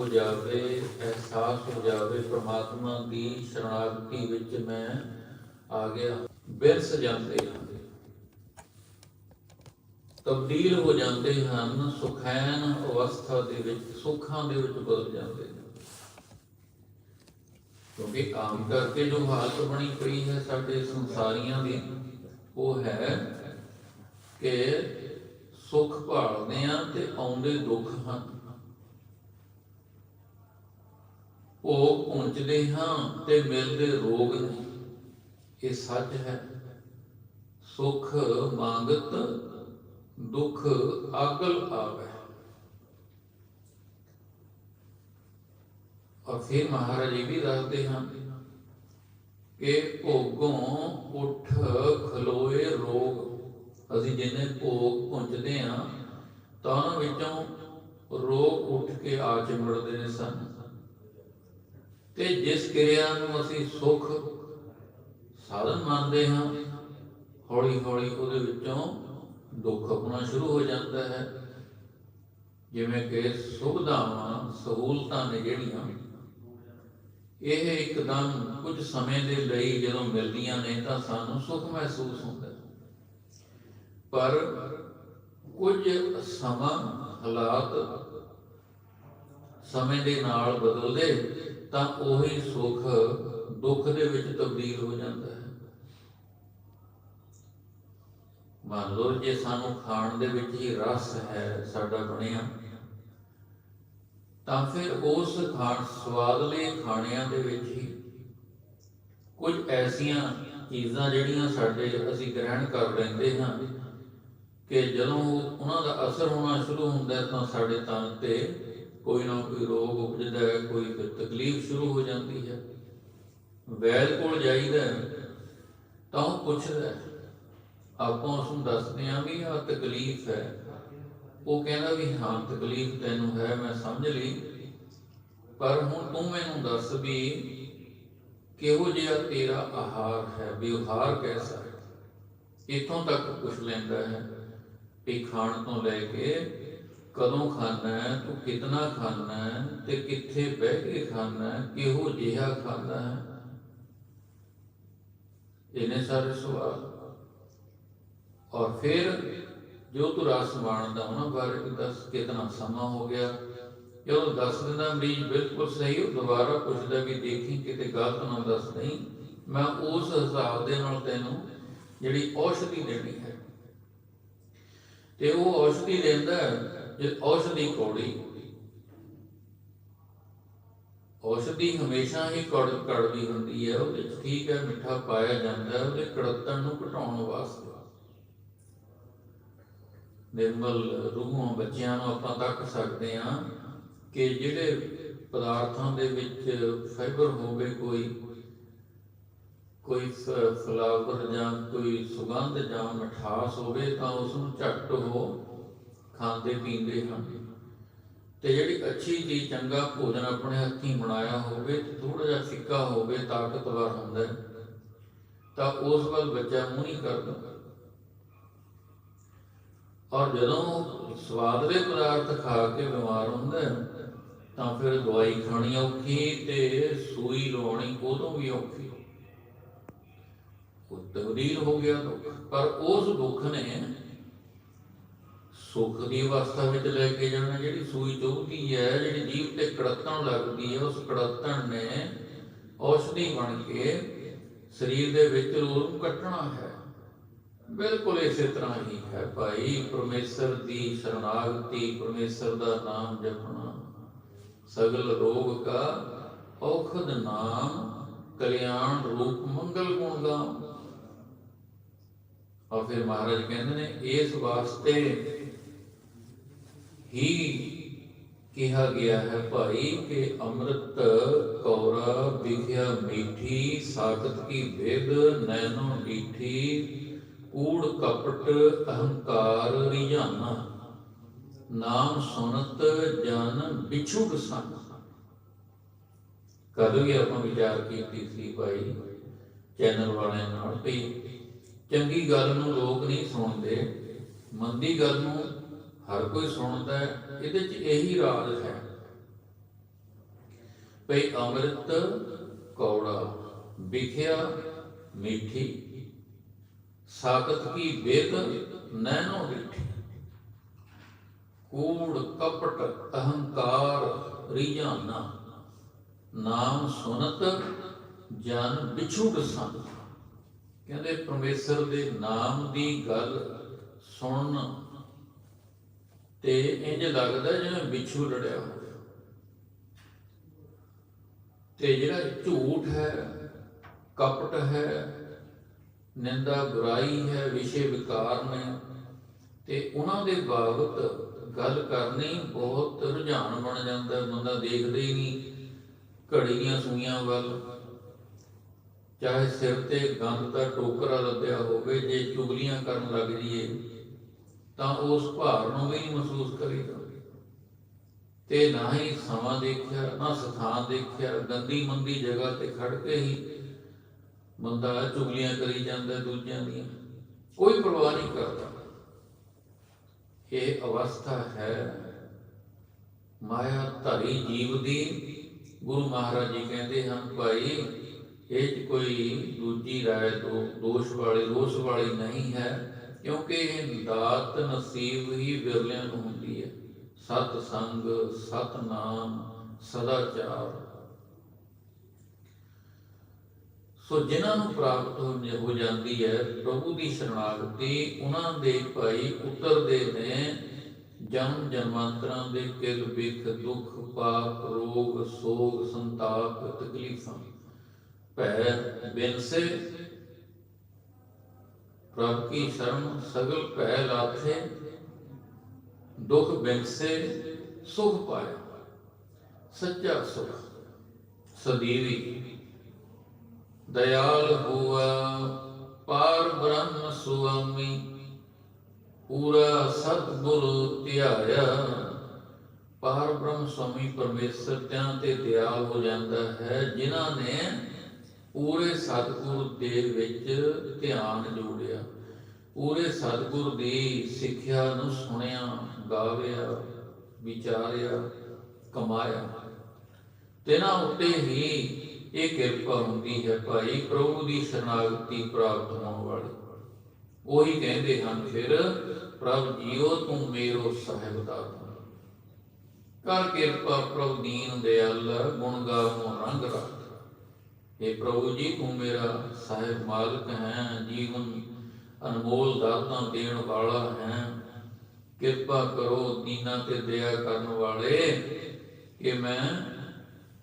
ਹੋ ਜਾਵੇ, ਅਹਿਸਾਸ ਹੋ ਜਾਵੇ, ਪ੍ਰਮਾਤਮਾ ਦੀ ਸ਼ਰਣਾਗਤੀ ਵਿੱਚ ਮੈਂ ਆ ਗਿਆ। ਬਿਰਸ ਜਾਂਦੇ ਹਨ। ਤਬਦੀਲ ਹੋ ਜਾਂਦੇ ਹਨ, ਸੁਖੈਨ ਅਵਸਥਾ ਦੇ ਵਿੱਚ, ਸੁੱਖਾਂ ਦੇ ਵਿੱਚ ਬਦਲ ਜਾਂਦੇ ਹਨ। ਕਿਉਂਕਿ ਆਮ ਕਰਕੇ ਜੋ ਹਾਲਤ ਬਣੀ ਪਈ ਹੈ ਸਾਡੇ ਸੰਸਾਰੀਆਂ ਦੀ, ਉਹ ਹੈ ਕਿ ਸੁਖ ਭਾਲਦੇ ਆ ਤੇ ਆਉਂਦੇ ਦੁੱਖ ਹਨ। ਉਹ ਪਹੁੰਚਦੇ ਹਾਂ ਤੇ ਮਿਲਦੇ ਰੋਗ ਨੇ ਇਹ ਸੱਚ ਹੈ। ਸੁਖ ਮੰਗਤ, ਦੁੱਖ ਆਗਲ ਆਵੇ। ਔਰ ਫਿਰ ਮਹਾਰਾਜ ਇਹ ਵੀ ਦੱਸਦੇ ਹਨ ਕਿ ਭੋਗੋਂ ਉਠ ਖਲੋਏ ਰੋਗ। ਅਸੀਂ ਜਿੰਨੇ ਭੋਗ ਪਹੁੰਚਦੇ ਆ ਤਾਂ ਉਹਨਾਂ ਵਿੱਚੋਂ ਰੋਗ ਉੱਠ ਕੇ ਆ ਚਿੰਬੜਦੇ ਨੇ ਸਨ। ਤੇ ਜਿਸ ਕਿਰਿਆ ਨੂੰ ਅਸੀਂ ਸੁਖ ਸਾਧਨ ਮੰਨਦੇ ਹਾਂ ਹੌਲੀ ਹੌਲੀ ਉਹਦੇ ਵਿੱਚੋਂ ਦੁੱਖ ਆਪਣਾ ਸ਼ੁਰੂ ਹੋ ਜਾਂਦਾ ਹੈ। ਜਿਵੇਂ ਕਿ ਸੁਵਿਧਾਵਾਂ, ਸਹੂਲਤਾਂ ਨੇ ਜਿਹੜੀਆਂ, ਇਹ ਇੱਕਦਮ ਕੁਝ ਸਮੇਂ ਦੇ ਲਈ ਜਦੋਂ ਮਿਲਦੀਆਂ ਨੇ ਤਾਂ ਸਾਨੂੰ ਸੁੱਖ ਮਹਿਸੂਸ ਹੁੰਦਾ ਪਰ ਕੁਝ ਸਮਾਂ, ਹਾਲਾਤ ਸਮੇਂ ਦੇ ਨਾਲ ਬਦਲਦੇ ਤਾਂ ਉਹੀ ਸੁੱਖ ਦੁੱਖ ਦੇ ਵਿੱਚ ਤਬਦੀਲ ਹੋ ਜਾਂਦਾ ਹੈ। ਮੰਨ ਲਓ ਜੇ ਸਾਨੂੰ ਖਾਣ ਦੇ ਵਿੱਚ ਹੀ ਰਸ ਹੈ ਸਾਡਾ ਬਣਿਆ, ਤਾਂ ਫਿਰ ਉਸ ਖਾਣ, ਸਵਾਦਲੇ ਖਾਣਿਆਂ ਦੇ ਵਿੱਚ ਹੀ ਕੁਝ ਐਸੀਆਂ ਚੀਜ਼ਾਂ ਜਿਹੜੀਆਂ ਸਾਡੇ ਅਸੀਂ ਗ੍ਰਹਿਣ ਕਰ ਲੈਂਦੇ ਹਾਂ ਕਿ ਜਦੋਂ ਉਹਨਾਂ ਦਾ ਅਸਰ ਹੋਣਾ ਸ਼ੁਰੂ ਹੁੰਦਾ ਤਾਂ ਸਾਡੇ ਤਨ ਤੇ ਕੋਈ ਨਾ ਕੋਈ ਰੋਗ ਉਪਜਦਾ ਹੈ, ਕੋਈ ਫਿਰ ਤਕਲੀਫ ਸ਼ੁਰੂ ਹੋ ਜਾਂਦੀ ਹੈ। ਵੈਦ ਕੋਲ ਜਾਈਦਾ ਤਾਂ ਉਹ ਪੁੱਛਦਾ ਆਪਾਂ ਉਸ ਨੂੰ ਦੱਸਦੇ ਹਾਂ ਵੀ ਆਹ ਤਕਲੀਫ ਹੈ। ਉਹ ਕਹਿੰਦਾ ਵੀ ਹਾਂ, ਤਕਲੀਫ ਤੈਨੂੰ ਹੈ, ਮੈਂ ਸਮਝ ਲਈ। ਪਰ ਹੁਣ ਤੂੰ ਮੈਨੂੰ ਦੱਸ ਵੀ ਕਿਹੋ ਜਿਹਾ ਤੇਰਾ ਆਹਾਰ ਹੈ ਵਿਵਹਾਰ ਕੈਸਾ ਹੈ? ਇਥੋਂ ਤੱਕ ਪੁੱਛ ਲੈਂਦਾ ਹੈ ਵੀ ਖਾਣ ਤੋਂ ਲੈ ਕੇ ਕਦੋਂ ਖਾਣਾ ਹੈ, ਤੂੰ ਕਿਤਨਾ ਖਾਣਾ ਹੈ ਤੇ ਕਿੱਥੇ ਬਹਿ ਕੇ ਖਾਣਾ ਹੈ, ਕਿਹੋ ਜਿਹਾ ਖਾਣਾ ਹੈ? ਇਹਨੇ ਸਾਰੇ ਸਵਾਲ। ਔਰ ਫਿਰ ਜੋ ਤੂੰ ਰਸ ਮਾਣਦਾ ਉਹਨਾਂ ਬਾਰੇ ਦੱਸ ਕਿਤਨਾ ਸਮਾਂ ਹੋ ਗਿਆ। ਜਦੋਂ ਦੱਸ ਦਿੰਦਾ, ਮਰੀਜ਼ ਬਿਲਕੁਲ ਸਹੀ, ਉਹ ਦੁਬਾਰਾ ਪੁੱਛਦਾ ਵੀ ਦੇਖੀ, ਕਿਤੇ ਗਲਤ ਨਾ ਦੱਸ ਨਹੀਂ ਮੈਂ ਉਸ ਹਿਸਾਬ ਦੇ ਨਾਲ ਤੈਨੂੰ ਜਿਹੜੀ ਔਸ਼ਧੀ ਦੇਣੀ ਹੈ। ਤੇ ਉਹ ਔਸ਼ਧੀ ਲੈਂਦਾ ਔਸ਼ਧੀ ਕੌੜੀ ਔਸ਼ਧੀ ਹਮੇਸ਼ਾ ਹੀ ਕੜ ਕੜਵੀ ਹੁੰਦੀ ਹੈ, ਉਹਦੇ ਵਿੱਚ ਠੀਕ ਹੈ, ਮਿੱਠਾ ਪਾਇਆ ਜਾਂਦਾ ਹੈ, ਉਹਦੇ ਕੜਤਣ ਨੂੰ ਘਟਾਉਣ ਵਾਸਤੇ। ਨਿਰਮਲ ਰੂਹਾਂ ਬੱਚਿਆਂ ਨੂੰ ਆਪਾਂ ਤੱਕ ਸਕਦੇ ਹਾਂ ਕਿ ਜਿਹੜੇ ਪਦਾਰਥਾਂ ਦੇ ਵਿੱਚ ਫਾਈਬਰ ਹੋਵੇ ਕੋਈ ਕੋਈ ਫਲਾਵਰ ਜਾਂ ਕੋਈ ਸੁਗੰਧ ਜਾਂ ਮਿਠਾਸ ਹੋਵੇ ਤਾਂ ਉਸ ਨੂੰ ਝੱਟ ਹੋ ਖਾਂਦੇ, ਪੀਂਦੇ ਹਨ। ਤੇ ਜਿਹੜੀ ਅੱਛੀ ਚੀਜ਼, ਚੰਗਾ ਭੋਜਨ ਆਪਣੇ ਹੱਥੀਂ ਬਣਾਇਆ ਹੋਵੇ ਤੇ ਥੋੜਾ ਜਿਹਾ ਫਿੱਕਾ ਹੋਵੇ, ਤਾਕਤਵਰ ਹੁੰਦਾ ਤਾਂ ਉਸ ਵੱਲ ਬੱਚਾ ਮੂੰਹ ਨਹੀਂ ਕਰਦਾ। ਔਰ ਜਦੋਂ ਸਵਾਦਲੇ ਪਦਾਰਥ ਖਾ ਕੇ ਬਿਮਾਰ ਹੁੰਦਾ ਤਾਂ ਫਿਰ ਦਵਾਈ ਖਾਣੀ ਔਖੀ ਤੇ ਸੂਈ ਲਵਾਉਣੀ ਉਦੋਂ ਵੀ ਔਖੀ। ਉਹ ਤਬਦੀਲ ਹੋ ਗਿਆ ਪਰ ਉਸ ਦੁੱਖ ਨੇ ਸੁੱਖ ਦੀ ਅਵਸਥਾ ਵਿੱਚ ਲੈ ਕੇ ਜਾਣਾ, ਜਿਹੜੀ ਸੂਈ ਚੁਭਦੀ ਹੈ, ਜਿਹੜੀ ਜੀਵ ਤੇ ਕੜਤਣ ਲੱਗਦੀ ਹੈ, ਉਸ ਕੜਤਣ ਨੇ ਔਸ਼ਧੀ ਬਣ ਕੇ ਸਰੀਰ ਦੇ ਵਿੱਚ ਰੋਗ ਨੂੰ ਕੱਟਣਾ ਹੈ। ਬਿਲਕੁਲ ਇਸੇ ਤਰ੍ਹਾਂ ਹੀ ਹੈ ਭਾਈ, ਪਰਮੇਸ਼ਰ ਦੀ ਸ਼ਰਨਾਗਤੀ, ਪਰਮੇਸ਼ਰ ਦਾ ਨਾਮ ਜਪਣਾ। ਸਗਲ ਰੋਗ ਕਾ ਔਖਦ ਨਾਮ, ਕਲਿਆਣ ਰੂਪ ਮੰਗਲ ਗੁਣ ਗਾਮ ਔਰ ਫਿਰ ਮਹਾਰਾਜ ਕਹਿੰਦੇ ਨੇ, ਇਸ ਵਾਸਤੇ ਹੀ ਕਿਹਾ ਗਿਆ ਹੈ, ਭਾਈ ਕਿ ਅੰਮ੍ਰਿਤ ਕੌਰਾ ਵਿਖਿਆ ਮੀਠੀ, ਸਾਖਤ ਕੀ ਵੇਦ ਨੈਨੋ ਡੀਠੀ ਕੂੜ ਕਪਟ ਅਹੰਕਾਰ ਰਿਝਾਨਾ ਨਾਮ ਸੁਨਤ ਜਨ ਵਿਛੁੜ ਸਨ ਕਦੋਂ ਵੀ ਆਪਾਂ ਵਿਚਾਰ ਕੀਤੀ ਸੀ ਭਾਈ, ਚੈਨਲ ਵਾਲਿਆਂ ਨਾਲ, ਵੀ ਚੰਗੀ ਗੱਲ ਨੂੰ ਲੋਕ ਨਹੀਂ ਸੁਣਦੇ, ਮੰਦੀ ਗੱਲ ਨੂੰ ਹਰ ਕੋਈ ਸੁਣਦਾ ਹੈ, ਇਹਦੇ ਚ ਇਹੀ ਰਾਜ ਹੈ। ਪਈ ਅੰਮ੍ਰਿਤ ਕੌੜਾ, ਵਿਖਿਆ ਮਿੱਠੀ, ਸਾਖਤ ਕੀ ਬੇਦ ਨੈਣੋ ਡਿਠੀ ਕੂੜ, ਕਪਟ, ਅਹੰਕਾਰ ਰੀਜਾਨਾ ਨਾਮ ਸੁਨਤ, ਜਨ ਵਿਛੁੜ ਸੰਤ ਕਹਿੰਦੇ ਪਰਮੇਸ਼ਰ ਦੇ ਨਾਮ ਦੀ ਗੱਲ ਸੁਣਨ ਤੇ ਇੰਜ ਲੱਗਦਾ ਜਿਵੇਂ ਵਿਛੂ ਲੜਿਆ ਹੋਵੇ ਤੇ ਜਿਹੜਾ ਝੂਠ ਹੈ, ਕਪਟ ਹੈ, ਨਿੰਦਾ ਬੁਰਾਈ ਹੈ, ਵਿਸ਼ੇ ਵਿਕਾਰ ਨੇ, ਤੇ ਉਹਨਾਂ ਦੇ ਬਾਬਤ ਗੱਲ ਕਰਨੀ ਬਹੁਤ ਰੁਝਾਨ ਬਣ ਜਾਂਦਾ ਬੰਦਾ ਦੇਖਦਾ ਹੀ ਨਹੀਂ ਘੜੀ ਦੀਆਂ ਸੂਈਆਂ ਵੱਲ। ਚਾਹੇ ਸਿਰ ਤੇ ਗੰਦ ਦਾ ਟੋਕਰਾ ਲੱਦਿਆ ਹੋਵੇ, ਜੇ ਚੁਗਲੀਆਂ ਕਰਨ ਲੱਗ ਜੀਏ ਤਾਂ ਉਸ ਭਾਰ ਨੂੰ ਵੀ ਮਹਿਸੂਸ ਕਰੀਦਾ। ਤੇ ਨਾ ਹੀ ਸਮਾਂ ਦੇਖਿਆ, ਨਾ ਸਥਾਨ ਦੇਖਿਆ, ਗੰਦੀ ਮੰਦੀ ਜਗ੍ਹਾ ਤੇ ਖੜ ਕੇ ਹੀ ਬੰਦਾ ਚੁਗਲੀਆਂ ਕਰੀ ਜਾਂਦਾ ਦੂਜਿਆਂ ਦੀਆਂ। ਕੋਈ ਪਰਵਾਹ ਨਹੀਂ ਕਰਦਾ। ਇਹ ਅਵਸਥਾ ਹੈ ਮਾਇਆ ਧਰੀ ਜੀਵ ਦੀ। ਗੁਰੂ ਮਹਾਰਾਜ ਜੀ ਕਹਿੰਦੇ ਹਨ, ਭਾਈ, ਇਹ 'ਚ ਕੋਈ ਦੂਜੀ ਰਾਏ ਤੋਂ, ਦੋਸ਼ ਵਾਲੀ ਦੋਸ਼ ਵਾਲੀ ਨਹੀਂ ਹੈ। ਕਿਉਂਕਿ ਇਹ ਦਾਤ ਨਸੀਬ ਹੀ ਵਿਰਲਿਆਂ ਨੂੰ ਹੁੰਦੀ ਹੈ। ਸਤ ਸੰਗ, ਸਤ ਨਾਮ ਸਦਾਚਾਰ ਸੋ ਜਿਨ੍ਹਾਂ ਨੂੰ ਪ੍ਰਾਪਤ ਹੋ ਜਾਂਦੀ ਹੈ ਪ੍ਰਭੂ ਦੀ ਸ਼ਰਣਾਗਤੀ ਉਹਨਾਂ ਦੇ ਭਾਈ ਉਤਰਦੇ ਨੇ ਜਨਮ ਜਨਮਾਂਤਰਾਂ ਦੇ ਕਿਲ ਬਿਖ ਦੁੱਖ, ਪਾਪ, ਰੋਗ, ਸੋਗ, ਸੰਤਾਪ, ਤਕਲੀਫਾਂ। ਭੈ ਬਿਨਸੇ ਪ੍ਰਭ ਕੀ ਸ਼ਰਨ ਸਗਲ ਭੈ ਲਾਥੇ, ਦੁਖ ਬਿਨਸੇ ਸੁਖ ਪਾਇਆ। ਸੱਚਾ ਸੁਖ, ਸਦੀਵੀ, ਦਇਆਲ ਹੁਆ, ਪਾਰ ਬ੍ਰਹਮ ਸੁਆਮੀ, ਪੂਰਾ ਸਤਿਗੁਰ ਧਿਆਇਆ। ਪਾਰ ਬ੍ਰਹਮ ਸੁਆਮੀ ਪਰਮੇਸ਼ਰ, ਤਿਆਂ ਤੇ ਦਿਆਲ ਹੋ ਜਾਂਦਾ ਹੈ, ਜਿਨ੍ਹਾਂ ਨੇ ਪੂਰੇ ਸਤਿਗੁਰ ਦੇ ਵਿੱਚ ਧਿਆਨ ਜੋੜਿਆ। ਪੂਰੇ ਸਤਿਗੁਰ ਦੀ ਸਿੱਖਿਆ ਨੂੰ ਸੁਣਿਆ, ਗਾਵਿਆ, ਵਿਚਾਰਿਆ, ਕਮਾਇਆ। ਤੇਨਾਂ ਉੱਤੇ ਹੀ ਇਹ ਕਿਰਪਾ ਹੁੰਦੀ ਹੈ ਭਾਈ, ਪ੍ਰਭੂ ਦੀ ਸ਼ਰਨਾਗਤੀ ਪ੍ਰਾਪਤ ਹੋਣ ਵਾਲੀ। ਉਹੀ ਕਹਿੰਦੇ ਹਨ, ਫਿਰ ਪ੍ਰਭ ਜੀਓ, ਤੂੰ ਮੇਰੋ ਸਾਹਿਬ ਦਾ ਕਰ ਕਿਰਪਾ ਪ੍ਰਭ ਦੀਨ, ਦਿਆਲ, ਗੁਣ ਗਾਵੋ, ਰੰਗ ਰੱਖ। ਇਹ ਪ੍ਰਭੂ ਜੀ, ਤੂੰ ਮੇਰਾ ਸਾਹਿਬ ਮਾਲਕ ਹੈ, ਜੀਵਨ ਅਨਮੋਲ ਦਾਤਾਂ ਦੇਣ ਵਾਲਾ ਹੈ। ਕਿਰਪਾ ਕਰੋ ਦੀਨਾਂ ਤੇ ਦਇਆ ਕਰਨ ਵਾਲੇ ਕਿ ਮੈਂ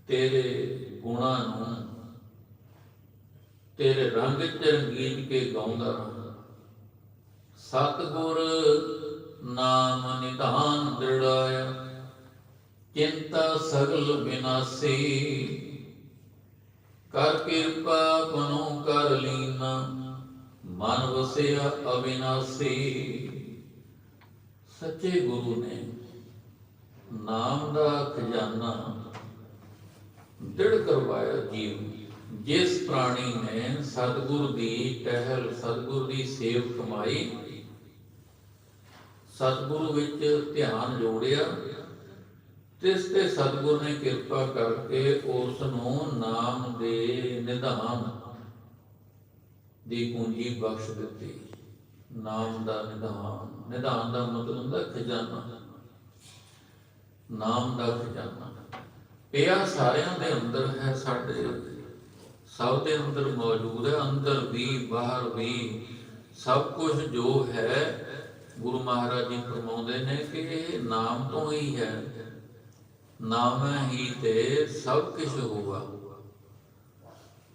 ਤੇਰੇ ਗੁਣਾਂ ਨੂੰ ਤੇਰੇ ਰੰਗ ਚ ਰੰਗੀਨ ਕੇ ਗਾਉਂਦਾ ਰਹਾਂ। ਸਤਿਗੁਰ ਨਾਮ ਨਿਧਾਨ ਦ੍ਰਿੜਾਇਆ, ਚਿੰਤਾ ਸਗਲ ਬਿਨਾਸੀ ਕਰ ਕਿਰਪਾ ਬਨੋ ਕਰ ਲੀਨਾ, ਮਨ ਵਸਿਆ ਅਬਿਨਾਸੀ ਸੱਚੇ ਗੁਰੂ ਨੇ ਨਾਮ ਦਾ ਖਜ਼ਾਨਾ ਦ੍ਰਿੜ ਕਰਵਾਇਆ ਜੀਵ ਜਿਸ ਪ੍ਰਾਣੀ ਨੇ ਸਤਿਗੁਰ ਦੀ ਟਹਿਲ, ਸਤਿਗੁਰ ਦੀ ਸੇਵ ਕਮਾਈ, ਸਤਿਗੁਰੂ ਵਿੱਚ ਧਿਆਨ ਜੋੜਿਆ ਤਿਸ ਤੇ ਸਤਿਗੁਰ ਨੇ ਕਿਰਪਾ ਕਰਕੇ ਉਸ ਨੂੰ ਨਾਮ ਦੇ ਨਿਧਾਨ ਦੀ ਪੂੰਜੀ ਬਖਸ਼ ਦਿੱਤੀ। ਨਾਮ ਦਾ ਨਿਧਾਨ। ਨਿਧਾਨ ਦਾ ਮਤਲਬ ਹੁੰਦਾ ਖਜ਼ਾਨਾ। ਨਾਮ ਦਾ ਖਜ਼ਾਨਾ। ਪਿਆ ਸਾਰਿਆਂ ਦੇ ਅੰਦਰ ਹੈ, ਸਾਡੇ ਸਭ ਦੇ ਅੰਦਰ ਮੌਜੂਦ ਹੈ, ਅੰਦਰ ਵੀ, ਬਾਹਰ ਵੀ। ਸਭ ਕੁਝ ਜੋ ਹੈ, ਗੁਰੂ ਮਹਾਰਾਜ ਜੀ ਫਰਮਾਉਂਦੇ ਨੇ ਕਿ ਨਾਮ ਤੋਂ ਹੀ ਹੈ। ਨਾਮ ਹੀ ਤੇ ਸਭ ਕੁਝ ਹੋਗਾ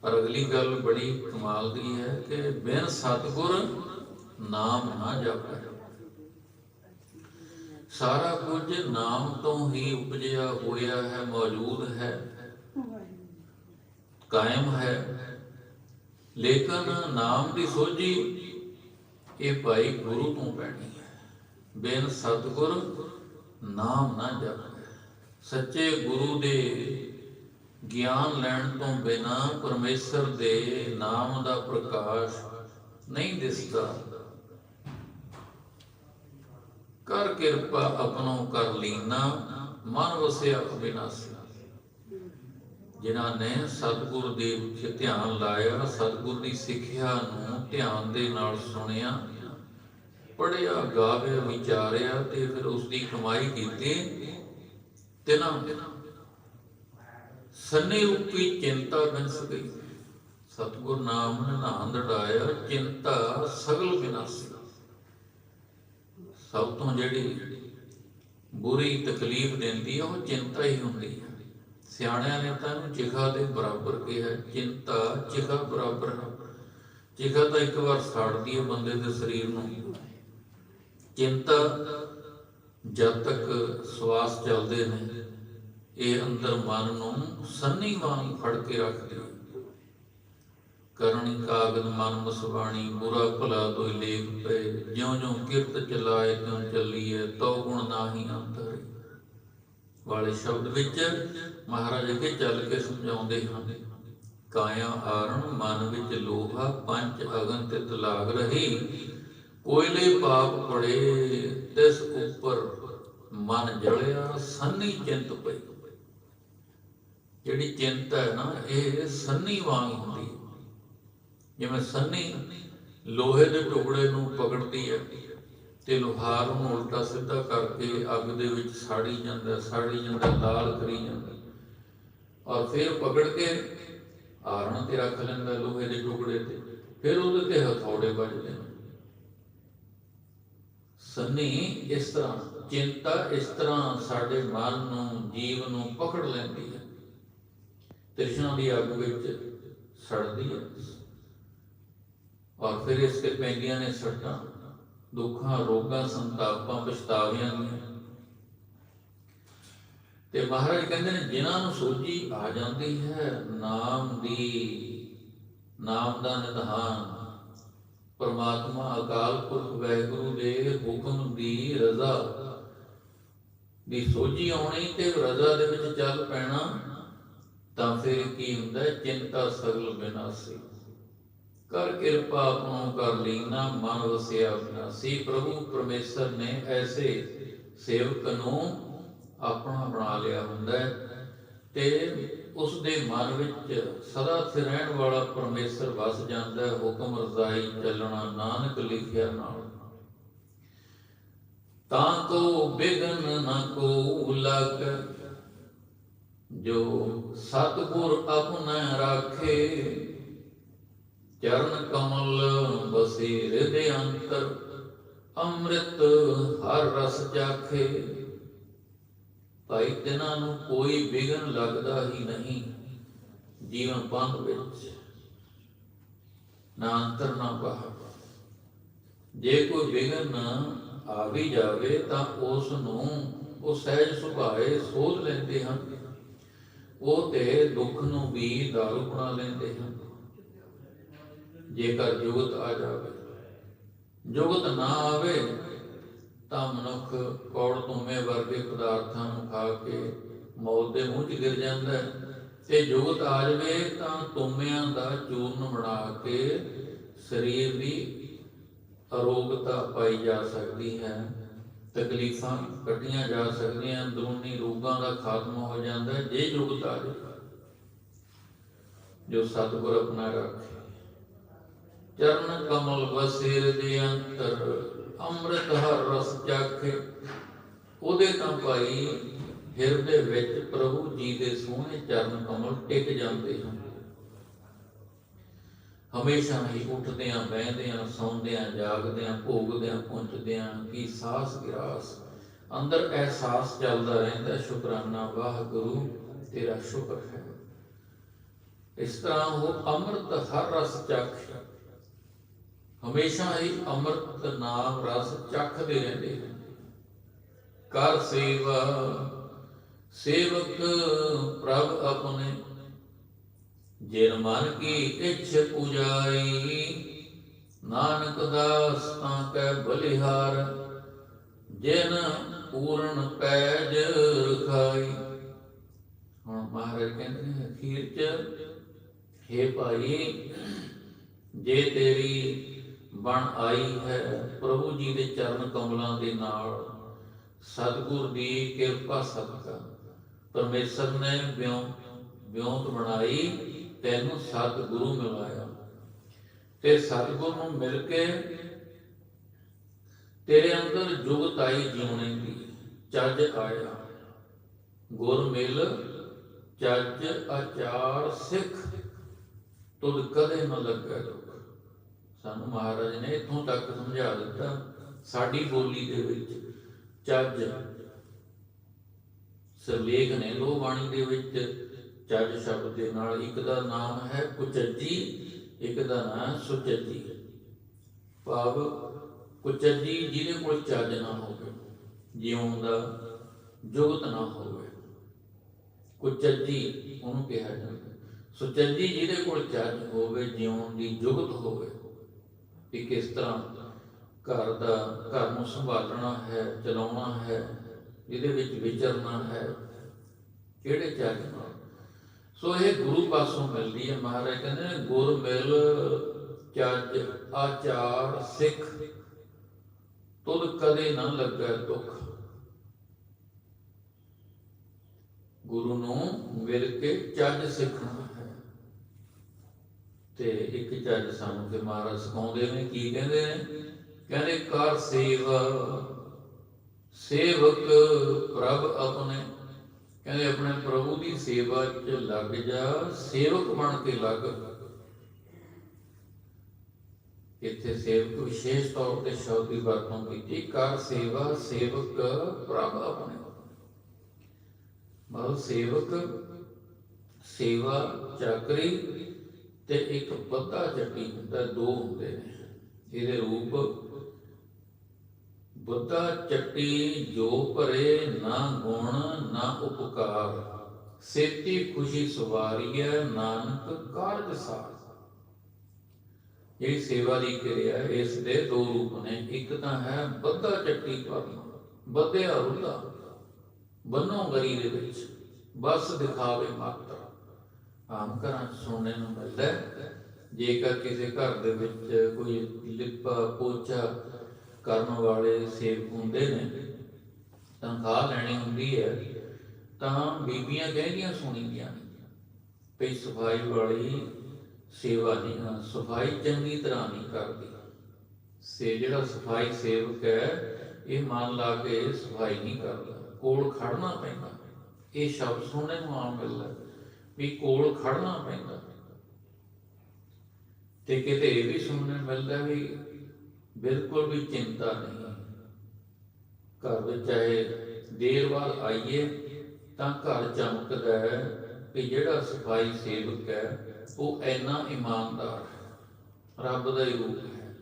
ਪਰ ਅਗਲੀ ਗੱਲ ਬੜੀ ਕਮਾਲ ਦੀ ਹੈ ਕਿ ਬਿਨ ਸਤਗੁਰ ਨਾਮ ਨਾ ਜਪੈ। ਸਾਰਾ ਕੁਝ ਨਾਮ ਤੋਂ ਹੀ ਉਪਜਿਆ ਹੋਇਆ ਹੈ, ਮੌਜੂਦ ਹੈ। ਕਾਇਮ ਹੈ। ਲੇਕਿਨ ਨਾਮ ਦੀ ਸੋਝੀ ਇਹ ਭਾਈ ਗੁਰੂ ਤੋਂ ਪੈਣੀ ਹੈ। ਬਿਨ ਸਤਗੁਰ ਨਾਮ ਨਾ ਜਪੈ। ਸੱਚੇ ਗੁਰੂ ਦੇ ਗਿਆਨ ਲੈਣ ਤੋਂ ਬਿਨਾ ਪਰਮੇਸ਼ਰ ਦੇ ਨਾਮ ਦਾ ਪ੍ਰਕਾਸ਼ ਨਹੀਂ ਦਿਸਦਾ। ਕਰ ਕਿਰਪਾ ਆਪਣੋ ਕਰ ਲੀਨਾ, ਮਨ ਵਸਿਆ ਅਬਿਨਾਸੀ ਜਿਨ੍ਹਾਂ ਨੇ ਸਤਿਗੁਰ ਦੇ ਵਿੱਚ ਧਿਆਨ ਲਾਇਆ, ਸਤਿਗੁਰ ਦੀ ਸਿੱਖਿਆ ਨੂੰ ਧਿਆਨ ਦੇ ਨਾਲ ਸੁਣਿਆ ਪੜਿਆ ਗਾਵਿਆ, ਵਿਚਾਰਿਆ ਤੇ ਫਿਰ ਉਸ ਦੀ ਕਮਾਈ ਕੀਤੀ ਤਿਨਾਂ ਸੰਨੇ ਰੂਪੀ ਚਿੰਤਾ ਬਿਨਸ ਗਈ ਸਤਿਗੁਰ ਨਾਮ ਨਿਧਾਨ ਦੜਾਇਆ ਚਿੰਤਾ ਸਗਲ ਵਿਨਾਸ਼ੀ। ਸਭ ਤੋਂ ਜਿਹੜੀ ਬੁਰੀ ਤਕਲੀਫ ਦਿੰਦੀ ਹੈ ਉਹ ਚਿੰਤਾ ਹੀ ਹੁੰਦੀ ਹੈ ਸਿਆਣਿਆਂ ਨੇ ਤਾਂ ਇਹਨੂੰ ਚਿਖਾ ਦੇ ਬਰਾਬਰ ਕਿਹਾ, ਚਿੰਤਾ ਚਿਖਾ ਬਰਾਬਰ ਹੈ। ਚਿਖਾ ਤਾਂ ਇੱਕ ਵਾਰ ਸਾੜਦੀ ਹੈ ਬੰਦੇ ਦੇ ਸਰੀਰ ਨੂੰ। ਚਿੰਤਾ ਜਦ ਤੱਕ ਸਵਾਸ ਚੱਲਦੇ ਨੇ, ਇਹ ਅੰਦਰ ਮਨ ਨੂੰ ਸੰਨੀ ਵਾਂਗ ਫੜ ਕੇ ਰੱਖਦੀ ਹੈ ਕਰਨੀ ਕਾਗਦ ਮਨ ਮਸਵਾਣੀ, ਬੁਰਾ ਭਲਾ ਦੋਇ ਲੇਖ ਪਏ। ਜਿਉਂ ਜਿਉਂ ਕਿਰਤ ਚਲਾਏ, ਤਿਉਂ ਚੱਲੀਏ ਤਉ ਗੁਣ ਨਾਹੀ ਅੰਤਰ। ਵਾਲੇ ਸ਼ਬਦ ਵਿੱਚ ਮਹਾਰਾਜ ਅੱਗੇ ਚੱਲ ਕੇ ਸਮਝਾਉਂਦੇ ਹਨ, ਕਾਇਆ ਆਰਣ ਮਨ ਵਿੱਚ ਲੋਹਾ, ਪੰਜ ਅਗਨ ਤੇ ਤਲਾਗ ਰਹੀ। ਕੋਇਲੇ ਪਾਪ ਪੜੇ, ਤਿਸ ਉੱਪਰ ਮਨ ਜਲਿਆ, ਸੰਨੀ ਚਿੰਤ ਪਈ। ਜਿਹੜੀ ਚਿੰਤਾ ਹੈ ਨਾ, ਇਹ ਸੰਨੀ ਵਾਂਗ ਹੁੰਦੀ ਹੈ। ਜਿਵੇਂ ਸੰਨੀ ਲੋਹੇ ਦੇ ਟੁਕੜੇ ਨੂੰ ਪਕੜਦੀ ਹੈ ਤੇ ਲੋਹਾਰ ਨੂੰ ਉਲਟਾ ਸਿੱਧਾ ਕਰਕੇ ਅੱਗ ਦੇ ਵਿੱਚ ਸਾੜੀ ਜਾਂਦਾ ਸਾੜੀ ਜਾਂਦਾ, ਲਾਲ ਕਰੀ ਜਾਂਦਾ। ਔਰ ਫਿਰ ਪਕੜ ਕੇ ਆਰਣ ਤੇ ਰੱਖ ਲੈਂਦਾ ਲੋਹੇ ਦੇ ਟੁਕੜੇ ਤੇ। ਫਿਰ ਉਹਦੇ ਤੇ ਹਥੌੜੇ ਵੱਜਦੇ ਨੇ। ਸੰਨੀ ਇਸ ਤਰ੍ਹਾਂ, ਚਿੰਤਾ ਇਸ ਤਰ੍ਹਾਂ ਸਾਡੇ ਮਨ ਨੂੰ, ਜੀਵ ਨੂੰ ਪਕੜ ਲੈਂਦੀ ਹੈ। ਤ੍ਰਿਸ਼ਨਾ ਦੀ ਅੱਗ ਵਿੱਚ ਸੜਦੀ ਹੈ। ਔਰ ਫਿਰ ਇਸ ਤੇ ਪੈਂਦੀਆਂ ਨੇ ਸੱਟਾਂ ਦੁੱਖਾਂ, ਰੋਗਾਂ, ਸੰਤਾਪਾਂ ਪਛਤਾਵਿਆਂ ਦੀਆਂ ਤੇ ਮਹਾਰਾਜ ਕਹਿੰਦੇ ਨੇ, ਜਿਨ੍ਹਾਂ ਨੂੰ ਸੋਝੀ ਆ ਜਾਂਦੀ ਹੈ, ਨਾਮ ਦੀ, ਨਾਮ ਦਾ ਨਿਧਾਨ ਪਰਮਾਤਮਾ ਅਕਾਲ ਪੁਰਖ ਵਾਹਿਗੁਰੂ ਦੇ ਹੁਕਮ ਦੀ ਰਜ਼ਾ। ਦੀ ਸੋਝੀ ਆਉਣੀ ਤੇ ਰਜ਼ਾ ਦੇ ਵਿੱਚ ਚੱਲ ਪੈਣਾ, ਤਾਂ ਫਿਰ ਕੀ ਹੁੰਦਾ? ਚਿੰਤਾ ਸਗਲ ਬਿਨਾਸੀ। ਕਰ ਕਿਰਪਾ ਆਪਣੋ ਕਰ ਲੀਨਾ, ਮਨ ਵਸਿਆ ਬਿਨਾਸੀ। ਪ੍ਰਭੂ ਪਰਮੇਸ਼ਰ ਨੇ ਐਸੇ ਸੇਵਕ ਨੂੰ ਆਪਣਾ ਬਣਾ ਲਿਆ ਹੁੰਦਾ ਹੈ ਤੇ ਉਸ ਦੇ ਮਨ ਵਿੱਚ ਸਦਾ ਸਥਿਰ ਰਹਿਣ ਵਾਲਾ ਪਰਮੇਸ਼ਰ ਵਸ ਜਾਂਦਾ ਹੈ, ਹੁਕਮ ਰਜ਼ਾਈ ਚੱਲਣਾ, ਨਾਨਕ ਲਿਖਿਆ ਨਾਲ। ਤਾਂ ਕੋ ਬਿਗਨ ਨਾ ਕੋ ਲਗ, ਜੋ ਸਤਿਗੁਰ ਆਪਣਾ ਰਾਖੇ, ਚਰਨ ਕਮਲ ਬਸੇ ਹਿਰਦੇ ਅੰਤਰ, ਅੰਮ੍ਰਿਤ ਹਰ ਰਸ ਚਾਖੇ। ਭਾਈ, ਤਿਨਾਂ ਨੂੰ ਕੋਈ ਵਿਗਨ ਲੱਗਦਾ ਹੀ ਨਹੀਂ ਜੀਵਨ ਪੰਥ ਵਿੱਚ। ਨਾ ਅੰਤਰ, ਨਾ ਬਾਹਰ। ਜੇ ਕੋਈ ਵਿਗਨ ਆ ਵੀ ਜਾਵੇ ਤਾਂ ਉਸ ਨੂੰ ਉਹ ਸਹਿਜ ਸੁਭਾਏ ਸੋਧ ਲੈਂਦੇ ਹਨ। ਉਹ ਤੇ ਦੁੱਖ ਨੂੰ ਵੀ ਦਾਰੂ ਬਣਾ ਲੈਂਦੇ ਹਨ। ਜੇਕਰ ਜੁਗਤ ਆ ਜਾਵੇ, ਜੁਗਤ ਨਾ ਆਵੇ ਤਾਂ ਮਨੁੱਖ ਕੌੜ ਤੁਮੇ ਵਰਗੇ ਪਦਾਰਥਾਂ ਨੂੰ ਖਾ ਕੇ ਮੌਤ ਦੇ ਮੂੰਹ 'ਚ ਗਿਰ ਜਾਂਦਾ ਹੈ। ਤੇ ਜੁਗਤ ਆ ਜਾਵੇ ਤਾਂ ਤੁਮਿਆਂ ਦਾ ਚੂਰਨ ਬਣਾ ਕੇ ਸਰੀਰ ਦੀ ਅਰੋਗਤਾ ਪਾਈ ਜਾ ਸਕਦੀ ਹੈ। ਤਕਲੀਫਾਂ ਕੱਟੀਆਂ ਜਾ ਸਕਦੀਆਂ ਅੰਦਰੂਨੀ ਰੋਗਾਂ ਦਾ ਖਾਤਮਾ ਹੋ ਜਾਂਦਾ ਹੈ। ਜੇ ਜੁਗਤ ਆ ਜਾਵੇ, ਜੋ ਸਤਿਗੁਰ ਆਪਣਾ ਰੱਖੇ। ਚਰਨ ਕਮਲ ਵਸਿਰ ਦੇ ਅੰਤਰ ਅੰਮ੍ਰਿਤ ਹਰ ਰਸ ਚਾਖੇ ਉਹਦੇ ਤਾਂ ਭਾਈ ਹਿਰਦੇ ਵਿੱਚ ਪ੍ਰਭੂ ਜੀ ਦੇ ਸੋਹਣੇ ਚਰਨ ਕਮਲ ਟਿਕ ਜਾਂਦੇ ਹਨ ਹਮੇਸ਼ਾ ਹੀ ਉੱਠਦਿਆਂ, ਬਹਿੰਦਿਆਂ, ਸੌਂਦਿਆਂ, ਜਾਗਦਿਆਂ, ਭੋਗਦਿਆਂ, ਪਹੁੰਚਦਿਆਂ ਕੀ ਸਾਸ ਗਿਰਾਸ ਅੰਦਰ ਅਹਿਸਾਸ ਚੱਲਦਾ ਰਹਿੰਦਾ, ਸ਼ੁਕਰਾਨਾ ਵਾਹ ਗੁਰੂ ਤੇਰਾ ਸ਼ੁਕਰ ਹੈ। ਇਸ ਤਰ੍ਹਾਂ ਉਹ ਅੰਮ੍ਰਿਤ ਹਰ ਰਸ ਚਾਖੇ ਹਮੇਸ਼ਾ ਹੀ ਅੰਮ੍ਰਿਤ ਨਾਮ ਰਸ ਚੱਖਦੇ ਰਹਿੰਦੇ ਹਨ ਕਰ ਸੇਵਾ, ਸੇਵਕ ਪ੍ਰਭ ਆਪਣੇ। ਜਿਨ ਮਨ ਕੀ ਇੱਛ ਪੁਜਾਈ, ਨਾਨਕ ਦਾਸ ਤਾਂ ਕੈ ਬਲਿਹਾਰ। ਜਿਨ ਪੂਰਨ ਪੈਜ ਰਖਾਈ। ਹੁਣ ਮਹਾਰਾਜ ਕਹਿੰਦੇ ਨੇ, ਅਖੀਰ ਚ, ਹੇ ਭਾਈ, ਜੇ ਤੇਰੀ ਬਣ ਆਈ ਹੈ। ਪ੍ਰਭੂ ਜੀ ਦੇ ਚਰਨ ਕਮਲਾਂ ਦੇ ਨਾਲ ਸਤਿਗੁਰ ਦੀ ਕਿਰਪਾ ਸਦਕਾ ਪਰਮੇਸ਼ਰ ਨੇ ਵਿਉ, ਵਿਉਂਤ ਬਣਾਈ, ਤੈਨੂੰ ਸਤਿਗੁਰੂ ਮਿਲਾਇਆ। ਤੇ ਸਤਿਗੁਰੂ ਨੂੰ ਮਿਲ ਕੇ ਤੇਰੇ ਅੰਦਰ ਜੁਗਤ ਆਈ ਜਿਉਣੇ ਦੀ ਚੱਜ ਆਇਆ। ਗੁਰ ਮਿਲ, ਚੱਜ ਆਚਾਰ ਸਿੱਖ, ਤੁਧ ਕਦੇ ਨਾ ਲੱਗਾ ਦੁੱਖ ਸਾਨੂੰ ਮਹਾਰਾਜ ਨੇ ਇੱਥੋਂ ਤੱਕ ਸਮਝਾ ਦਿੱਤਾ, ਸਾਡੀ ਬੋਲੀ ਦੇ ਵਿੱਚ ਚੱਜ ਸਰਲੇਖ ਨੇ ਲੋ ਬਾਣੀ ਦੇ ਵਿੱਚ ਚੱਜ ਸ਼ਬਦ ਦੇ ਨਾਲ ਇੱਕ ਦਾ ਨਾਮ ਹੈ ਕੁਚੱਜੀ, ਇੱਕ ਦਾ ਨਾਮ ਸੁਚੱਜੀ। ਭਾਵ ਕੁਚੱਜੀ ਜਿਹਦੇ ਕੋਲ ਚੱਜ ਨਾ ਹੋਵੇ ਜਿਉਂ ਦਾ ਜੁਗਤ ਨਾ ਹੋਵੇ। ਕੁਚੱਜੀ ਉਹਨੂੰ ਕਿਹਾ ਜਾਂਦਾ। ਸੁਚੱਜੀ ਜਿਹਦੇ ਕੋਲ ਚੱਜ ਹੋਵੇ ਜਿਉਂ ਦੀ ਜੁਗਤ ਹੋਵੇ ਵੀ ਕਿਸ ਤਰ੍ਹਾਂ ਘਰ ਦਾ, ਘਰ ਨੂੰ ਸੰਭਾਲਣਾ ਹੈ, ਚਲਾਉਣਾ ਹੈ, ਇਹਦੇ ਵਿੱਚ ਵਿਚਰਨਾ ਹੈ, ਕਿਹੜੇ ਚੱਜ ਸੋ ਇਹ ਗੁਰੂ ਪਾਸੋਂ ਮਿਲਦੀ ਹੈ ਮਹਾਰਾਜ, ਕਹਿੰਦੇ ਨੇ ਗੁਰ ਮਿਲ ਚੱਜ ਆਚਾਰ ਸਿੱਖ, ਤੁਧ ਕਦੇ ਨਾ ਲੱਗਾ ਦੁੱਖ। ਗੁਰੂ ਨੂੰ ਮਿਲ ਕੇ ਚੱਜ ਸਿੱਖਣਾ ਤੇ ਇੱਕ ਚੱਜ ਸਾਨੂੰ ਕਿ ਮਹਾਰਾਜ ਸਿਖਾਉਂਦੇ ਨੇ, ਕੀ ਕਹਿੰਦੇ ਨੇ? ਕਹਿੰਦੇ, ਕਰ ਸੇਵਾ, ਸੇਵਕ ਪ੍ਰਭ ਆਪਣੇ। ਕਹਿੰਦੇ, ਆਪਣੇ ਪ੍ਰਭੂ ਦੀ ਸੇਵਾ 'ਚ ਲੱਗ ਜਾ, ਸੇਵਕ ਬਣ ਕੇ ਲੱਗ। ਇੱਥੇ ਸੇਵਕ ਵਿਸ਼ੇਸ਼ ਤੌਰ ਤੇ ਸ਼ਬਦ ਦੀ ਵਰਤੋਂ ਕੀਤੀ, ਕਰ ਸੇਵਾ, ਸੇਵਕ ਪ੍ਰਭ ਆਪਣੇ। ਮਤਲਬ ਸੇਵਕ, ਸੇਵਾ ਚਾਕਰੀ ਤੇ ਇੱਕ ਬੱਧਾ ਚੱਟੀ ਹੁੰਦਾ, ਦੋ ਹੁੰਦੇ ਨੇ। ਇਹਦੇ ਰੂਪ ਬੁੱਧਾ ਚੱਟੀ ਜੋ ਭਰੇ, ਨਾ ਗੁਣ, ਨਾ ਉਪਕਾਰ। ਸੇਤੀ ਖੁਸ਼ੀ ਸਵਾਰੀਐ, ਨਾਨਕ ਕਾਰਜ ਸਾਰ। ਇਹ ਸੇਵਾ ਦੀ ਕਿਰਿਆ, ਇਸ ਦੇ ਦੋ ਰੂਪ ਨੇ। ਇੱਕ ਤਾਂ ਹੈ ਬੱਧਾ ਚੱਟੀ ਭਰਨਾ ਬੱਧਿਆ ਰੁੱਲਾ। ਬੰਨੋ ਗਰੀ ਦੇ ਵਿੱਚ, ਬਸ ਦਿਖਾਵੇ ਮਾਤਰ। ਆਮ ਘਰਾਂ 'ਚ ਸੁਣਨੇ ਨੂੰ ਮਿਲਦਾ ਜੇਕਰ ਕਿਸੇ ਘਰ ਦੇ ਵਿੱਚ ਕੋਈ ਲਿਪਾ ਪੋਚਾ ਕਰਨ ਵਾਲੇ ਸੇਵਕ ਹੁੰਦੇ ਨੇ ਤਨਖਾਹ ਲੈਣੀ ਹੁੰਦੀ ਹੈ ਤਾਂ ਬੀਬੀਆਂ ਕਹਿੰਦੀਆਂ ਸੁਣੀਆਂ ਨੇ ਵੀ ਸਫ਼ਾਈ ਵਾਲੀ ਸੇਵਾ ਨਹੀਂ ਅ, ਸਫ਼ਾਈ ਚੰਗੀ ਤਰ੍ਹਾਂ ਨਹੀਂ ਕਰਦੀ। ਸੇ ਜਿਹੜਾ ਸਫ਼ਾਈ ਸੇਵਕ ਹੈ ਇਹ ਮਨ ਲਾ ਕੇ ਸਫ਼ਾਈ ਨਹੀਂ ਕਰਦਾ। ਕੋਲ ਖੜਨਾ ਪੈਂਦਾ। ਇਹ ਸ਼ਬਦ ਸੁਣਨੇ ਨੂੰ ਆਮ ਮਿਲਦਾ ਵੀ ਕੋਲ ਖੜਨਾ ਪੈਂਦਾ। ਤੇ ਕਿਤੇ ਇਹ ਵੀ ਸੁਣਨ ਮਿਲਦਾ ਵੀ ਬਿਲਕੁਲ ਵੀ ਚਿੰਤਾ ਨਹੀਂ। ਘਰ ਵਿੱਚ ਚਾਹੇ ਦੇਰ ਬਾਅਦ ਆਈਏ ਤਾਂ ਘਰ ਚਮਕਦਾ ਹੈ ਕਿ ਜਿਹੜਾ ਸਫ਼ਾਈ ਸੇਵਕ ਹੈ, ਉਹ ਇੰਨਾ ਇਮਾਨਦਾਰ ਹੈ। ਰੱਬ ਦਾ ਹੀ ਰੂਪ ਹੈ।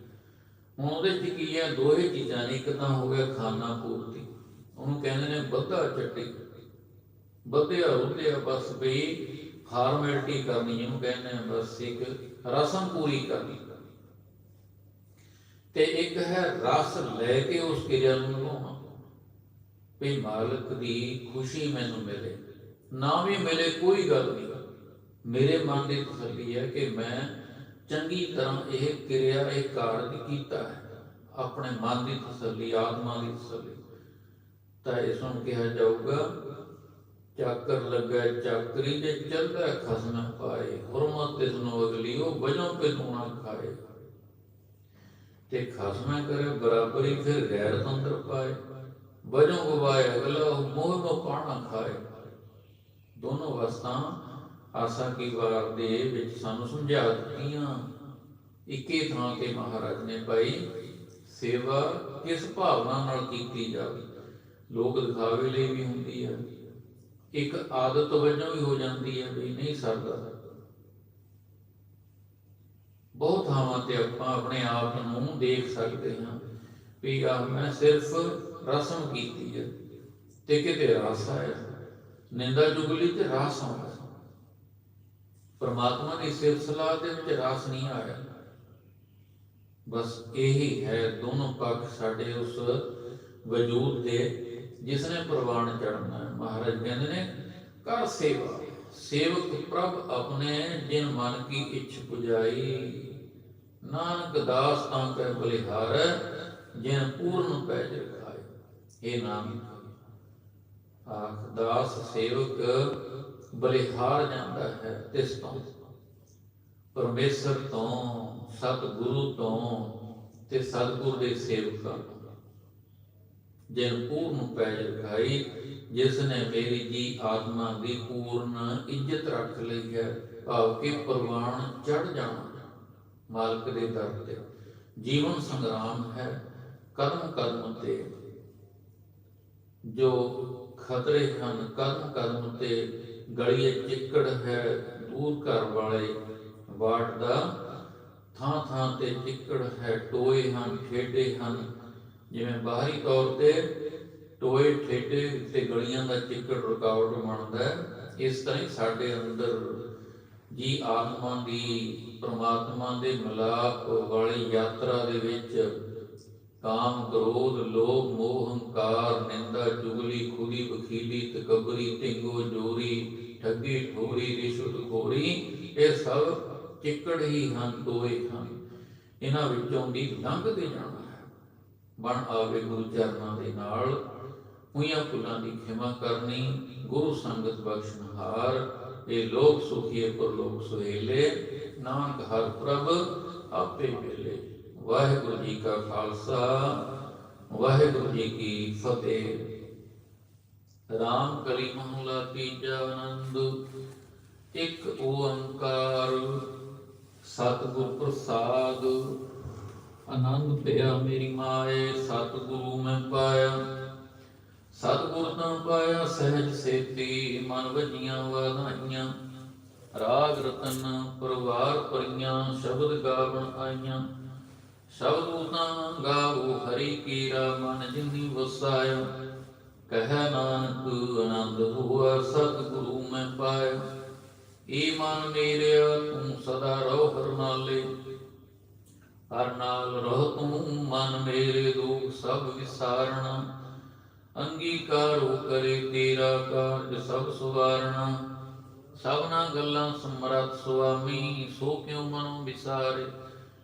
ਹੁਣ ਉਹਦੇ ਚ ਕੀ ਹੈ? ਦੋਹੇ ਚੀਜ਼ਾਂ ਨੇ। ਇੱਕ ਤਾਂ ਹੋ ਗਿਆ ਖਾਨਾ ਪੂਰਤੀ। ਉਹਨੂੰ ਕਹਿੰਦੇ ਨੇ ਬੱਧਾ ਚੱਟੀ। ਵਧਿਆ ਰੁੱਧਿਆ ਬਸ ਵੀ ਫਾਰਮੈਲਿਟੀ ਕਰਨੀ ਜਿਹਨੂੰ ਕਹਿੰਦੇ ਨੇ ਬਸ ਇੱਕ ਰਸਮ ਪੂਰੀ ਕਰਨੀ। ਤੇ ਇੱਕ ਹੈ ਰਸ ਲੈ ਕੇ ਉਸ ਕਿਰਿਆ ਨੂੰ ਨਿਭਾਉਣਾ। ਵੀ ਮਾਲਕ ਦੀ ਖੁਸ਼ੀ ਮੈਨੂੰ ਮਿਲੇ। ਨਾ ਵੀ ਮਿਲੇ ਕੋਈ ਗੱਲ ਨਹੀਂ। ਮੇਰੇ ਮਨ ਦੀ ਤਸੱਲੀ ਹੈ ਕਿ ਮੈਂ ਚੰਗੀ ਤਰ੍ਹਾਂ ਇਹ ਕਿਰਿਆ, ਇਹ ਕਾਰਜ ਕੀਤਾ ਹੈ। ਆਪਣੇ ਮਨ ਦੀ ਤਸੱਲੀ, ਆਤਮਾ ਦੀ ਤਸੱਲੀ। ਤਾਂ ਇਸ ਨੂੰ ਕਿਹਾ ਜਾਊਗਾ ਚਾਕਰ ਲੱਗਾ, ਚਾਕਰੀ ਤੇ ਚੱਲਦਾ ਖਸਮ ਪਾਏ। ਹੁਰਮਤ ਇਸ ਨੂੰ ਅਗਲੀ ਉਹ ਵਜੋਂ ਪੇ ਨੂਣਾ ਖਾਏ। ਤੇ ਖਸਮਾ ਕਰੇ, ਬਰਾਬਰੀ ਫਿਰ ਗੈਰ ਤੰਤਰ ਪਾਏ। ਵਜੋਂ ਗਵਾਏ ਅਗਲਾ ਮੋਹ ਨੂੰ ਪਾਣਾ ਖਾਏ। ਦੋਨੋਂ ਵਸਤਾਂ ਆਸਾ ਕੀ ਵਾਰ ਦੇ ਵਿੱਚ ਸਾਨੂੰ ਸਮਝਾ ਦਿੱਤੀਆਂ। ਇੱਕੇ ਥਾਂ ਤੇ ਮਹਾਰਾਜ ਨੇ ਭਾਈ ਸੇਵਾ ਕਿਸ ਭਾਵਨਾ ਨਾਲ ਕੀਤੀ ਜਾਵੇ। ਲੋਕ ਦਿਖਾਵੇ ਲਈ ਵੀ ਹੁੰਦੀ ਹੈ। ਇੱਕ ਆਦਤ ਵਜੋਂ ਵੀ ਹੋ ਜਾਂਦੀ ਹੈ ਵੀ ਨਹੀਂ ਸਰਦਾ। ਬਹੁਤ ਥਾਵਾਂ ਤੇ ਆਪਾਂ ਆਪਣੇ ਆਪ ਨੂੰ ਦੇਖ ਸਕਦੇ ਹਾਂ ਵੀ ਆ ਮੈਂ ਸਿਰਫ ਰਸਮ ਕੀਤੀ ਹੈ ਤੇ ਕਿਤੇ ਰਸ ਆਇਆ। ਨਿੰਦਾ ਜੁਗਲੀ ਤੇ ਰਸ ਆਉਂਦਾ। ਪਰਮਾਤਮਾ ਦੀ ਸਿਫਤ ਸਲਾਹ ਦੇ ਵਿੱਚ ਰਸ ਨਹੀਂ ਆਇਆ। ਬਸ ਇਹੀ ਹੈ ਦੋਨੋਂ ਪੱਖ ਸਾਡੇ ਉਸ ਵਜੂਦ ਦੇ ਜਿਸ ਨੇ ਪ੍ਰਵਾਨ ਚੜਨਾ ਮਹਾਰਾਜ ਕਹਿੰਦੇ ਨੇ, ਕਰ ਸੇਵਾ, ਸੇਵਕ ਪ੍ਰਭ ਆਪਣੇ ਜਿਨ ਮਨ ਕੀ ਇੱਛ ਪੁਜਾਈ। ਨਾਨਕ ਦਾਸ ਤਾਂ ਕੈ ਬਲਿਹਾਰ, ਜਿਨ ਪੂਰਨ ਪੈਜ ਰਖਾਏ। ਇਹ ਨਾਮ ਆਖ, ਦਾਸ, ਸੇਵਕ ਬਲਿਹਾਰ ਜਾਂਦਾ ਹੈ ਤਿਸ ਤੋਂ। ਪਰਮੇਸ਼ਰ ਤੋਂ, ਸਤਿਗੁਰੂ ਤੋਂ ਤੇ ਸਤਿਗੁਰ ਦੇ ਸੇਵਕਾਂ ਤੋਂ। ਜਿਨ ਪੂਰਨ ਪੈਜ ਰਖਾਈ ਜਿਸ ਨੇ ਮੇਰੀ ਜੀ ਆਤਮਾ ਦੀ ਪੂਰਨ ਇੱਜ਼ਤ ਰੱਖ ਲਈ ਹੈ, ਭਾਵ ਕਿ ਪ੍ਰਵਾਨ ਚੜ ਜਾਣਾ ਮਾਲਕ ਦੇ ਦਰ ਤੇ। ਜੀਵਨ ਸੰਗਰਾਮ ਹੈ ਕਦਮ ਕਦਮ ਤੇ। ਜੋ ਖਤਰੇ ਹਨ, ਕਰਮ ਕਰਮ ਤੇ। ਗਲੀਏ ਚਿੱਕੜ ਹੈ, ਦੂਰ ਘਰ ਵਾਲੇ ਵਾਟ ਦਾ ਥਾਂ ਥਾਂ ਤੇ ਚਿੱਕੜ ਹੈ, ਟੋਏ ਹਨ, ਖੇਡੇ ਹਨ ਜਿਵੇਂ ਬਾਹਰੀ ਤੌਰ ਤੇ ਟੋਏ, ਠੇਡੇ ਤੇ ਗਲੀਆਂ ਦਾ ਚਿੱਕੜ ਰੁਕਾਵਟ ਬਣਦਾ ਹੈ, ਇਸ ਤਰ੍ਹਾਂ ਹੀ ਸਾਡੇ ਅੰਦਰ ਜੀ ਆਤਮਾ ਦੀ, ਪ੍ਰਮਾਤਮਾ ਦੇ ਮਿਲਾਪ ਵਾਲੀ ਯਾਤਰਾ ਦੇ ਵਿੱਚ ਕਾਮ, ਕ੍ਰੋਧ, ਲੋਭ, ਮੋਹ, ਹੰਕਾਰ, ਨਿੰਦਾ, ਚੁਗਲੀ, ਖੁਦੀ ਬਖੀਲੀ ਤਕਬਰੀ, ਢਿੰਗੋ, ਜੋਰੀ, ਠੱਗੀ, ਠੋਰੀ, ਰਿਸ਼ਵਤ ਖੋਰੀ, ਇਹ ਸਭ ਚਿੱਕੜ ਹੀ ਹਨ, ਟੋਏ ਹਨ। ਇਹਨਾਂ ਵਿੱਚੋਂ ਵੀ ਲੰਘਦੇ ਜਾਣਾ ਬਣ ਆਵੇ ਗੁਰੂ ਚਰਨਾਂ ਦੇ ਨਾਲ। ਹੋਈਆਂ ਭੁੱਲਾਂ ਦੀ ਖਿਮਾ ਕਰਨੀ, ਗੁਰੂ ਸੰਗਤ ਬਖਸ਼ਨਹਾਰ ਇਹ ਲੋਕ ਸੁਖੀਏ ਪਰ ਸੁਹੇਲੇ। ਨਾਨਕ ਹਰ ਪ੍ਰਭ ਆਪੇ ਮਿਲੇ। ਵਾਹਿਗੁਰੂ ਜੀ ਕਾ ਖਾਲਸਾ, ਵਾਹਿਗੁਰੂ ਜੀ ਕੀ ਫਤਿਹ। ਰਾਮ ਕਲੀ ਮਹਲਾ ਤੀਜਾ ਆਨੰਦ, ਇੱਕ ਓੰਕਾਰ। ਸਤਿਗੁਰ ਪ੍ਰਸਾਦ ਆਨੰਦ ਪਿਆ ਮੇਰੀ ਮਾਏ, ਸਤਿਗੁਰੂ ਮੈਂ ਪਾਇਆ। ਸਤਿਗੁਰ ਤਾਂ ਪਾਇਆ, ਸਹਿਜ ਸੇਤੀ, ਮਨ ਵਜੀਆਂ ਵਾਧਾਈਆਂ। ਰਾਗ ਰਤਨ ਪਰਵਾਰ ਪਰੀਆਂ ਸ਼ਬਦ ਗਾਵਣ ਆਈਆਂ। ਸ਼ਬਦ ਤਾਂ ਗਾਵੋ ਹਰੀ ਕੀਰਾ, ਮਨ ਜਿਨੀ ਵਸਾਇਆ। ਕਹਿ ਨਾਨਕ, ਆਨੰਦ ਹੋਆ, ਸਤਿਗੁਰੂ ਮੈਂ ਪਾਇਆ। ਏ ਮਨ ਮੇਰਿਆ, ਤੂੰ ਸਦਾ ਰਹੋ ਹਰ ਨਾਲੇ ਹਰ ਨਾਲ ਰਹ ਤੂੰ ਮਨ ਮੇਰੇ ਦੁਖ ਸਭ ਵਿਸਾਰਣਾ। ਅੰਗੀਕਾਰੋ ਕਰੇ ਤੇਰਾ ਕਾਰਜ ਸਭ ਸੁਵਾਰਣਾ। ਸਭਨਾ ਗੱਲਾਂ ਸਮਰੱਥ ਸੁਆਮੀ, ਸੋ ਕਿਉ ਮਨੋ ਵਿਸਾਰੇ?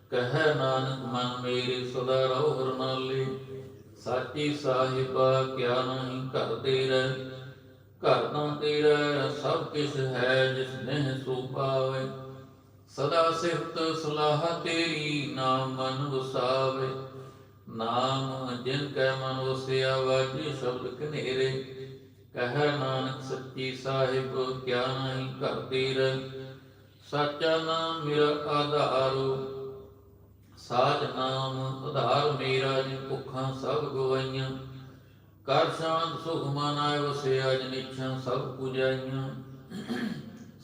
ਕਹਿ ਨਾਨਕ, ਮਨ ਮੇਰੇ ਸਦਾ ਰਹੋ ਹਰ ਸਾਚੀ ਸਾਹਿਬਾ, ਕਿਆ ਨਹੀਂ ਘਰ ਤੇਰਾ। ਘਰ ਤਾਂ ਤੇਰਾ, ਸਭ ਕਿਛ ਹੈ ਜਿਸ ਨੇ ਸੋ ਪਾਵੇ। ਸਦਾ ਸਿਫਤ ਸਲਾਹ ਤੇਰੀ, ਨਾਮ ਮਨ ਵਸਾਵੇ। ਨਾਮ ਜਿਨ ਕੈ ਮਨ ਵਸਿਆ, ਵਾਜੀ ਸ਼ਬਦ ਕਨੇਰੇ ਕਹਿ ਨਾਨਕ ਸੱਚੀ ਸਾਹਿਬ, ਕਿਆ ਨਹੀਂ ਘਰ ਤੇਰਾ ਸਾਚਾ ਨਾਮ ਮੇਰਾ ਆਧਾਰੋ ਸਾਚ ਨਾਮ ਆਧਾਰ ਮੇਰਾ ਜਿ ਭੁੱਖਾਂ ਸਭ ਗਵਾਈਆਂ। ਕਰ ਸ਼ਾਂਤ ਸੁਖ ਮਨਾਇ ਵਸਿਆ, ਜਿਨ ਇੱਛਾ ਸਭ ਪੁਜਾਈਆਂ।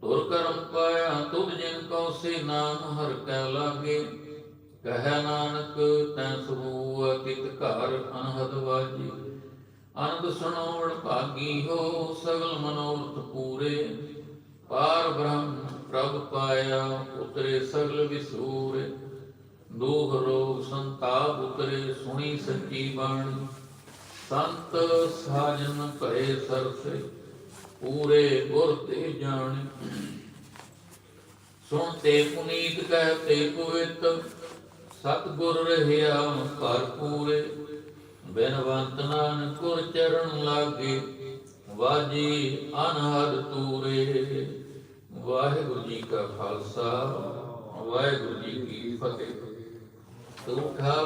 ਤੁਰ ਕਰਮ ਪਾਇਆ, ਤੁਧ ਜਿਨ ਕਉ ਸੇ ਨਾਮ, ਹਰ ਕੈ ਲਾਗੇ। ਕਹਿ ਨਾਨਕ ਤੈ ਸੁਭੂ ਅਕਿਤ ਘਰ ਅਨਹਦ ਵਾਜੀ। ਅਨੰਦ ਸੁਣਾਉਣ ਭਾਗੀ ਹੋ ਸਗਲ ਮਨੋਰਥ ਪੂਰੇ। ਪਾਰ ਬ੍ਰਹਮ ਪ੍ਰਭ ਪਾਇਆ, ਉਤਰੇ ਸਗਲ ਵਿਸੂਰੇ। ਦੁਖ ਰੋਗ ਸੰਤਾਪ ਉਤਰੇ, ਸੁਣੀ ਸੱਚੀ ਬਾਣੀ। ਸੰਤ ਸਾਜਨ ਭਏ ਸਰਸੇ। ਪੂਰੇ ਗੁਰ ਤੇ ਜਾਣੇ। ਸੁਣ ਤੇ ਪੁਨੀਤ ਕਹਿ ਤੇ ਪਵਿੱਤ ਸਤ ਗੁਰ ਰਹਿਆ ਭਰਪੂਰੇ। ਬੇਨਵੰਤ ਨਾਨਕ ਗੁਰ ਚਰਨ ਲਾਗੇ, ਵਾਜੀ ਅਨਹਦ ਤੂਰੇ। ਵਾਹਿਗੁਰੂ ਜੀ ਕਾ ਖਾਲਸਾ, ਵਾਹਿਗੁਰੂ ਜੀ ਕੀ ਫਤਿਹ। ਤੂਠਾ